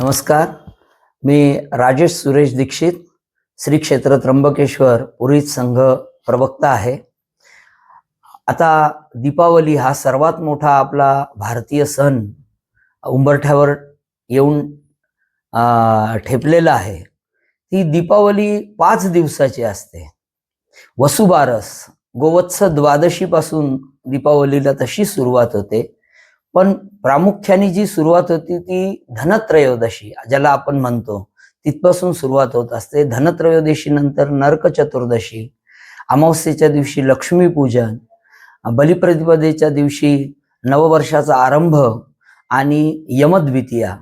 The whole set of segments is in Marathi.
नमस्कार. मी राजेश सुरेश दीक्षित श्री क्षेत्र त्र्यंबकेश्वर पुरीत संघ प्रवक्ता आहे. आता दीपावली हा सर्वात मोठा आपला भारतीय सण उंबरठ्यावर येऊन ठेपलेला आहे. ती दीपावली पाच दिवसाची असते. वसुबारस गोवत्स द्वादशीपासून दीपावलीला तशी सुरुवात होते. पण प्रामुख्याने जी सुरुवात होती ती धनत्रयोदशी ज्याला आपण म्हणतो तिथपासून सुरुवात होत असते. धनत्रयोदशी नंतर नरक चतुर्दशी अमावस्येच्या दिवशी लक्ष्मीपूजन बलिप्रतिपदेच्या दिवशी नववर्षाचा आरंभ आणि यमद्वितीया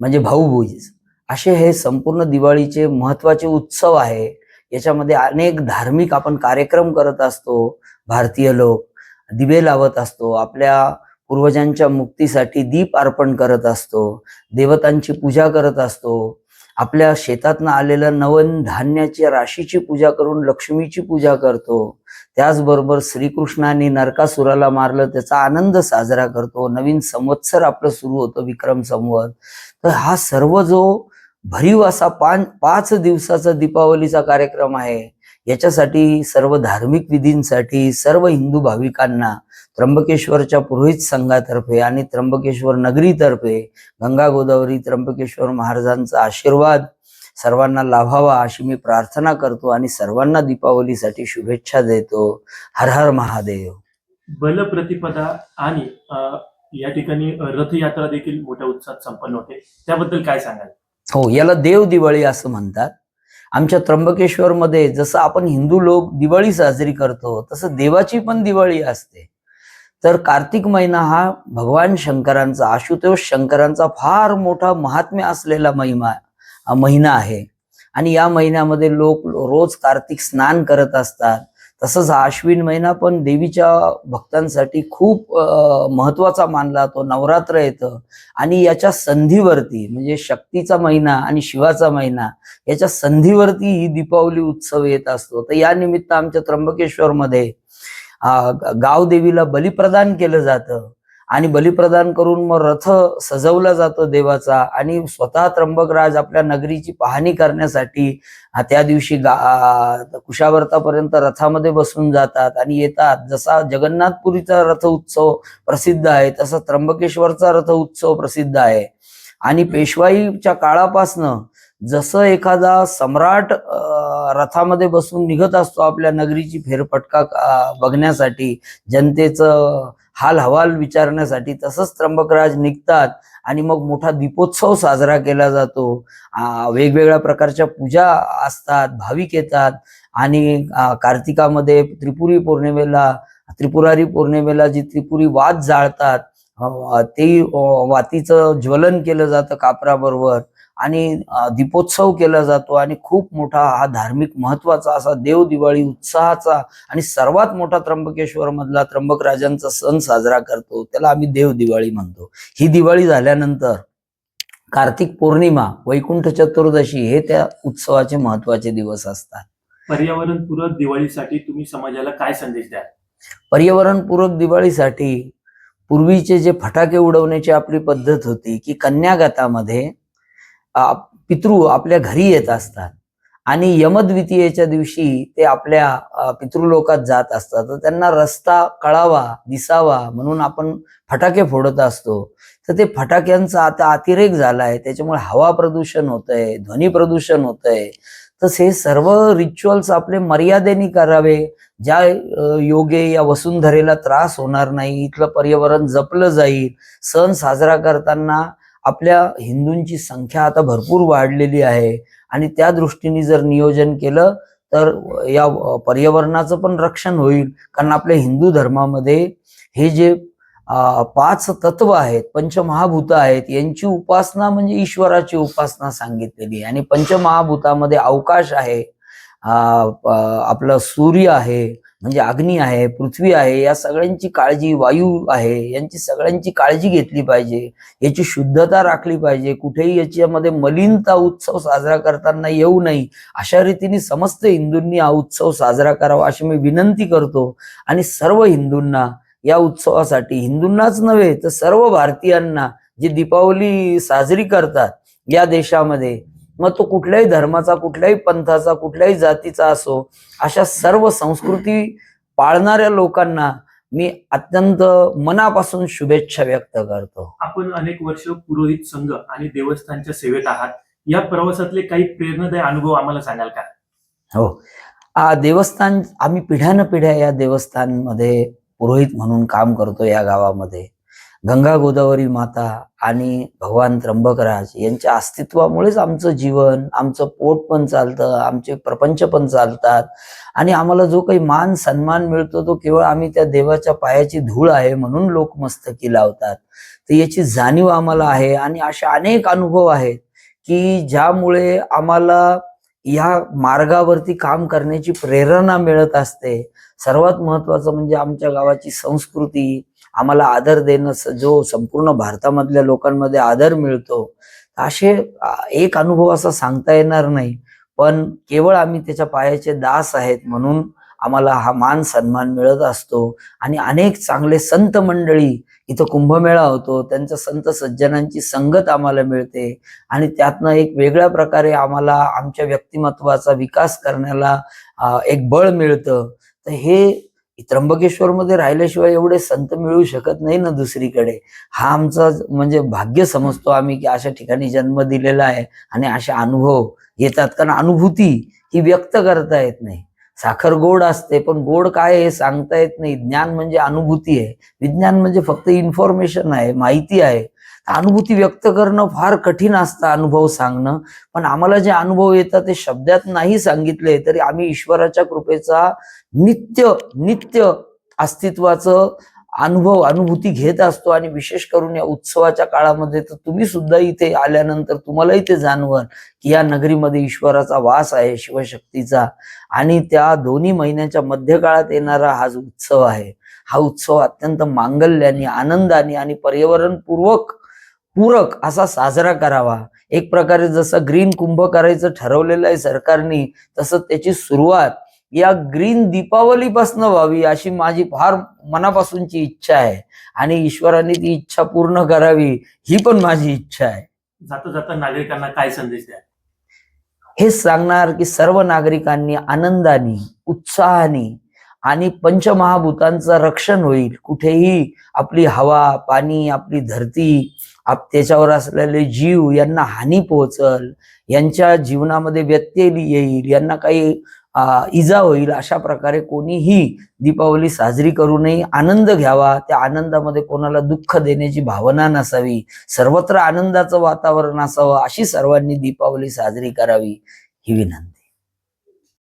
म्हणजे भाऊबीज असे हे संपूर्ण दिवाळीचे महत्त्वाचे उत्सव आहे. याच्यामध्ये अनेक धार्मिक आपण कार्यक्रम करत असतो. भारतीय लोक दिवे लावत असतो. आपल्या पूर्वजांच्या मुक्तीसाठी दीप अर्पण करत असतो देवतांची पूजा करत असतो. आपल्या शेतातनं आलेलं नवन धान्याच्या राशीची पूजा करून लक्ष्मीची पूजा करतो. त्याचबरोबर श्रीकृष्णाने नरकासुराला मारलं त्याचा आनंद साजरा करतो. नवीन संवत्सर आपलं सुरू होतं विक्रम संवत. तर हा सर्व जो भरीव असा पाच दिवसाचा दीपावलीचा कार्यक्रम आहे याच्यासाठी सर्व धार्मिक विधींसाठी सर्व हिंदू भाविकांना त्र्यंबकेश्वरच्या पुरोहित संघातर्फे आणि त्र्यंबकेश्वर नगरीतर्फे गंगा गोदावरी त्र्यंबकेश्वर महाराजांचा आशीर्वाद सर्वांना लाभावा अशी मी प्रार्थना करतो आणि सर्वांना दीपावलीसाठी शुभेच्छा देतो. हर हर महादेव. बलप्रतिपदा आणि अ, या ठिकाणी रथयात्रा देखील मोठ्या उत्साहात संपन्न होते. त्याबद्दल काय सांगाल? हो याला देव दिवाळी असं म्हणतात. आमच्या त्र्यंबकेश्वरमध्ये जसं आपण हिंदू लोक दिवाळी साजरी करतो तसं देवाची पण दिवाळी असते. तर कार्तिक महिना हा भगवान शंकरांचा आशुतोष शंकरांचा फार मोठा महात्म्य असलेला महिमा महिना आहे. आणि या महिन्यामध्ये लोक रोज कार्तिक स्नान करत असतात. तसंच हा महिना पण देवीच्या भक्तांसाठी खूप महत्त्वाचा मानला जातो नवरात्र येतं आणि याच्या संधीवरती म्हणजे शक्तीचा महिना आणि शिवाचा महिना याच्या संधीवरती ही दीपावली उत्सव येत असतो. तर या निमित्त आमच्या त्र्यंबकेश्वरमध्ये गाव देवीला बलिप्रदान केलं जातं. आणि बलिप्रदान करून मग रथ सजवला जातो देवाचा आणि स्वतः त्र्यंबकराज आपल्या नगरीची पाहणी करण्यासाठी त्या दिवशी गा कुशावर्तापर्यंत रथामध्ये बसून जातात आणि येतात. जसा जगन्नाथपुरीचा रथ उत्सव प्रसिद्ध आहे तसा त्र्यंबकेश्वरचा रथ उत्सव प्रसिद्ध आहे. आणि पेशवाईच्या काळापासनं जसं एखादा सम्राट रथामध्ये बसून निघत असतो आपल्या नगरीची फेरफटका बघण्यासाठी जनतेचं हाल हवाल विचारण्यासाठी तसंच त्र्यंबकराज निघतात आणि मग मोठा दीपोत्सव साजरा केला जातो. वेगवेगळ्या प्रकारच्या पूजा असतात भाविक येतात आणि कार्तिकामध्ये त्रिपुरी पौर्णिमेला त्रिपुरारी पौर्णिमेला जी त्रिपुरी वात जाळतात ते वातीचं ज्वलन केलं जातं कापराबरोबर. आणि दीपोत्सव केला जातो आणि खूप मोठा हा धार्मिक महत्त्वाचा असा देव दिवाळी उत्साहाचा आणि सर्वात मोठा त्र्यंबकेश्वर मधला त्र्यंबक राजांचा सण साजरा करतो. त्याला आम्ही देव दिवाळी म्हणतो. ही दिवाळी झाल्यानंतर कार्तिक पौर्णिमा वैकुंठ चतुर्दशी हे त्या उत्सवाचे महत्त्वाचे दिवस असतात. पर्यावरणपूरक दिवाळीसाठी तुम्ही समाजाला काय संदेश द्याल? पर्यावरणपूरक दिवाळीसाठी पूर्वीचे जे फटाके उडवण्याची आपली पद्धत होती की कन्यागतामध्ये पितृ आपल्या घरी येत असतात. आणि यमद्वितीयेच्या दिवशी ते आपल्या पितृलोकात जात असतात. तर त्यांना रस्ता कळावा दिसावा म्हणून आपण फटाके फोडत असतो. तर ते फटाक्यांचा आता अतिरेक झाला आहे त्याच्यामुळे हवा प्रदूषण होतंय ध्वनी प्रदूषण होतंय. तसे हे सर्व रिच्युअल्स आपले मर्यादेने करावे. ज्या योगे या वसुंधरेला त्रास होणार नाही. इथलं पर्यावरण जपलं जाईल. सण साजरा करताना आपल्या हिंदूंची संख्या आता भरपूर वाढलेली आहे. आणि त्या दृष्टीने जर नियोजन केलं तर या पर्यावरणाचं पण रक्षण होईल. कारण आपल्या हिंदू धर्मामध्ये हे जे पाच तत्व आहेत पंचमहाभूत आहेत यांची उपासना म्हणजे ईश्वराची उपासना सांगितलेली आहे. आणि पंचमहाभूतामध्ये अवकाश आहे. आपलं सूर्य आहे म्हणजे अग्नी आहे पृथ्वी आहे या सगळ्यांची काळजी वायू आहे यांची सगळ्यांची काळजी घेतली पाहिजे याची शुद्धता राखली पाहिजे कुठेही याच्यामध्ये मलिनता उत्सव साजरा करताना येऊ नये अशा रीतीने समस्त हिंदूंनी हा उत्सव साजरा करावा अशी मी विनंती करतो. आणि सर्व हिंदूंना या उत्सवासाठी हिंदूंनाच नव्हे तर सर्व भारतीयांना जी दीपावली साजरी करतात या देशामध्ये मग तो कुठल्याही धर्माचा कुठल्याही पंथाचा कुठल्याही जातीचा असो अशा सर्व संस्कृती पाळणाऱ्या लोकांना मी अत्यंत मनापासून शुभेच्छा व्यक्त करतो. आपण अनेक वर्ष पुरोहित संघ आणि देवस्थानच्या सेवेत आहात. या प्रवासातले काही प्रेरणादायी अनुभव आम्हाला सांगाल का? हो. आ, देवस्थान आम्ही पिढ्यान पिढ्या या देवस्थानमध्ये पुरोहित म्हणून काम करतो या गावामध्ये. गंगा गोदावरी माता आणि भगवान त्र्यंबकराज यांच्या अस्तित्वामुळेच आमचं जीवन आमचं पोट पण चालतं आमचे प्रपंच पण चालतात. आणि आम्हाला जो काही मान सन्मान मिळतो तो केवळ आम्ही त्या देवाच्या पायाची धूळ आहे म्हणून लोक मस्तकी लावतात. तर याची जाणीव आम्हाला आहे आणि असे अनेक अनुभव आहेत की ज्यामुळे आम्हाला या मार्गावरती काम करण्याची प्रेरणा मिळत असते. सर्वात महत्वाचं म्हणजे आमच्या गावाची संस्कृती आम्हाला आदर देणं जो संपूर्ण भारतामधल्या लोकांमध्ये आदर मिळतो. असे एक अनुभव असा सांगता येणार नाही. पण केवळ आम्ही त्याच्या पायाचे दास आहेत म्हणून आम्हाला हा मान सन्मान मिळत असतो. आणि अनेक चांगले संत मंडळी इथं कुंभमेळा होतो. त्यांच्या संत सज्जनांची संगत आम्हाला मिळते. आणि त्यातनं एक वेगळ्या प्रकारे आम्हाला आमच्या व्यक्तिमत्वाचा विकास करण्याला एक बळ मिळतं. तर हे त्र्यंबकेश्वरमध्ये राहिल्याशिवाय एवढे संत मिळू शकत नाही ना दुसरीकडे. हा आमचा म्हणजे भाग्य समजतो आम्ही की अशा ठिकाणी जन्म दिलेला आहे आणि असे अनुभव येतात. कारण अनुभूती ही व्यक्त करता येत नाही. साखर गोड असते पण गोड काय हे सांगता येत नाही. ज्ञान म्हणजे अनुभूती आहे. विज्ञान म्हणजे फक्त इन्फॉर्मेशन आहे माहिती आहे. अनुभूती व्यक्त करणं फार कठीण असतं अनुभव सांगणं. पण आम्हाला जे अनुभव येतात ते शब्दात नाही सांगितले तरी आम्ही ईश्वराच्या कृपेचा नित्य नित्य अस्तित्वाचं अनुभव अनुभूती घेत असतो आणि विशेष करून या उत्सवाच्या काळामध्ये तर तुम्ही सुद्धा इथे आल्यानंतर तुम्हालाही ते जाणवल की या नगरीमध्ये ईश्वराचा वास आहे शिवशक्तीचा. आणि त्या दोन्ही महिन्याच्या मध्यकाळात येणारा हा जो उत्सव आहे हा उत्सव अत्यंत मांगल्याने आनंदाने आणि पर्यावरणपूर्वक पूरक असा साजरा करावा. एक प्रकारे जसं ग्रीन कुंभ करायचं ठरवलेलं आहे सरकारने तसं त्याची सुरुवात या ग्रीन दीपावलीपासून व्हावी अशी माझी फार मनापासूनची इच्छा आहे. आणि ईश्वराने ती इच्छा पूर्ण करावी ही पण माझी इच्छा आहे. जाता जाता नागरिकांना काय संदेश द्या हेच सांगणार की सर्व नागरिकांनी आनंदाने उत्साहाने आणि पंचमहाभूतांचं रक्षण होईल. कुठेही आपली हवा पाणी आपली धरती आप त्याच्यावर असलेले जीव यांना हानी पोहोचल यांच्या जीवनामध्ये व्यत्यय येईल यांना काही इजा होईल अशा प्रकारे कोणीही दीपावली साजरी करू नये. आनंद घ्यावा. त्या आनंदामध्ये कोणाला दुःख देण्याची भावना नसावी. सर्वत्र आनंदाचं वातावरण असावं अशी सर्वांनी दीपावली साजरी करावी. ही विनंती.